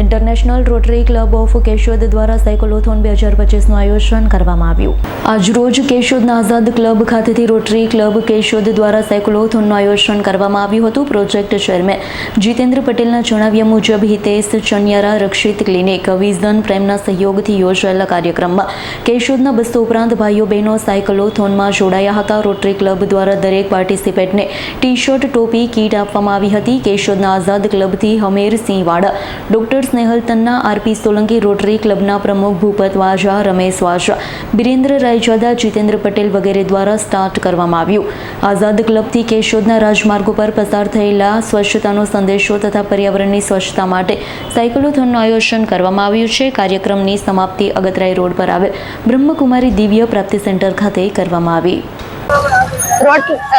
International rotary club of Keshod દ્વારા cyclothon બે હજાર પચીસનું આયોજન કરવામાં આવ્યું. આજરોજ કેશોદના આઝાદ ક્લબ ખાતેથી રોટરી ક્લબ કેશોદ દ્વારા સાયકોલોથોનનું આયોજન કરવામાં આવ્યું હતું. પ્રોજેક્ટ ચેરમેન જીતેન્દ્ર પટેલના જણાવ્યા મુજબ હિતેશ ચનિયારા રક્ષિત ક્લિનિક વિઝન પ્રેમના સહયોગથી યોજાયેલા કાર્યક્રમમાં કેશોદના બસો ઉપરાંત ભાઈઓ બહેનો સાયકલોથોનમાં જોડાયા હતા. રોટરી ક્લબ દ્વારા દરેક પાર્ટિસિપેટને ટી શર્ટ ટોપી, કીટ આપવામાં આવી હતી. કેશોદના આઝાદ ક્લબથી Hamersinh Vada, doctor Snehal Tanna RP Solanki rotary ક્લબના પ્રમુખ ભૂપત વાજા, રમેશ વાજા, બિરેન્દ્ર રાયજાદા, જીતેન્દ્ર પટેલ વગેરે દ્વારા સ્ટાર્ટ કરવામાં આવ્યું. આઝાદ ક્લબથી કેશોદના રાજમાર્ગો પર પસાર થયેલા સ્વચ્છતાનો સંદેશો તથા પર્યાવરણની સ્વચ્છતા માટે સાયકલોથોનનું આયોજન કરવામાં આવ્યું છે. કાર્યક્રમની સમાપ્તિ અગતરાય રોડ પર આવેલ બ્રહ્મકુમારી દિવ્ય પ્રાપ્તિ સેન્ટર ખાતે કરવામાં આવી.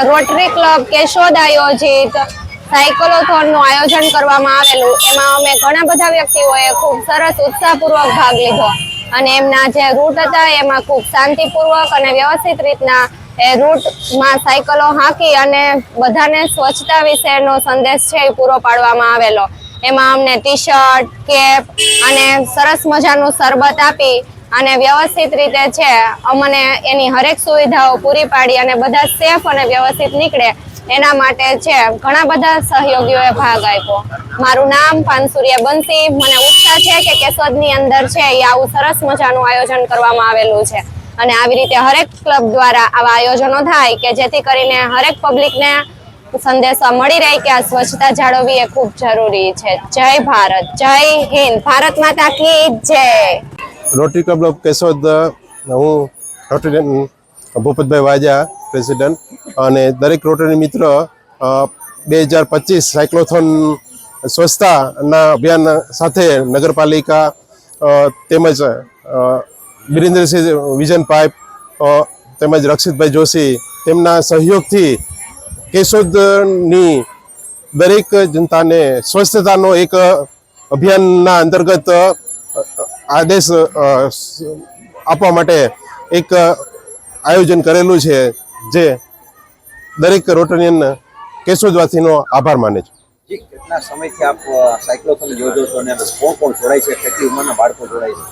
રોટરી ક્લબ કેશોદ આયોજિત. સાયકલોથોનનું આયોજન કરવામાં આવેલું. એમાં અમે ઘણા બધા વ્યક્તિઓએ ખૂબ સરસ ઉત્સાહપૂર્વક ભાગ લીધો. અને એમના જે રૂટ હતા, એમાં ખૂબ શાંતિપૂર્વક અને વ્યવસ્થિત રીતના એ રૂટમાં સાયકલો હાંકી અને બધાને સ્વચ્છતા વિશેનો સંદેશ છે એ પૂરો પાડવામાં આવેલો. એમાં અમને ટી શર્ટ કેપ અને સરસ મજાનું શરબત આપી અને વ્યવસ્થિત રીતે છે, અમને એની હરેક સુવિધાઓ પૂરી પાડી અને બધા સેફ અને વ્યવસ્થિત નીકળે એના માટે છે, ઘણા બધા સહયોગીઓએ ભાગ આપ્યો. મારું નામ પાનસુરિયા બંસી. મને ઉત્સાહ છે કે કેશોદની અંદર છે, એ આવું સરસ મજાનું આયોજન કરવામાં આવેલું છે. અને આવી રીતે હરેક ક્લબ દ્વારા આવા આયોજનો થાય કે જેથી કરીને હરેક પબ્લિકને સંદેશો મળી રહે કે આ સ્વચ્છતા જાળવવી એ ખૂબ જરૂરી છે. જય ભારત. જય હિન્દ. ભારત માતા કી જય. રોટરી ક્લબ કેશોદ હું રોટરી ભૂપતભાઈ વાજા પ્રેસિડન્ટ અને દરેક રોટરી મિત્ર બે હજાર પચીસ સાયક્લોથોન સ્વચ્છતાના અભિયાન સાથે નગરપાલિકા તેમજ બિરેન્દ્રસિંહ વિઝન પાઇપ તેમજ રક્ષિતભાઈ જોશી તેમના સહયોગથી કેશોદની દરેક જનતાને સ્વચ્છતાનો એક અભિયાનના અંતર્ગત આદેશ આપવા માટે એક આયોજન કરેલું છે જે દરેક રોટરિયન કેશોદવાસીનો આભાર માને છે. કેટલા સમયથી આપ સાયક્લોથોન યોજો છો અને કોણ કોણ જોડાય છે કેટલી ઉંમરના બાળકો જોડાય છે?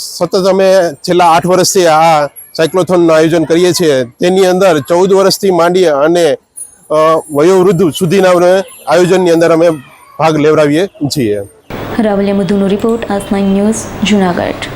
સતત અમે છેલ્લા આઠ વર્ષથી આ સાયક્લોથોનનું આયોજન કરીએ છીએ. તેની અંદર ચૌદ વર્ષથી માંડી અને વયોવૃદ્ધ સુધીના આયોજનની અંદર અમે ભાગ લેવડાવીએ છીએ. રાવલિયા મધુનો રિપોર્ટ આસ નાઇન ન્યૂઝ જુનાગઢ.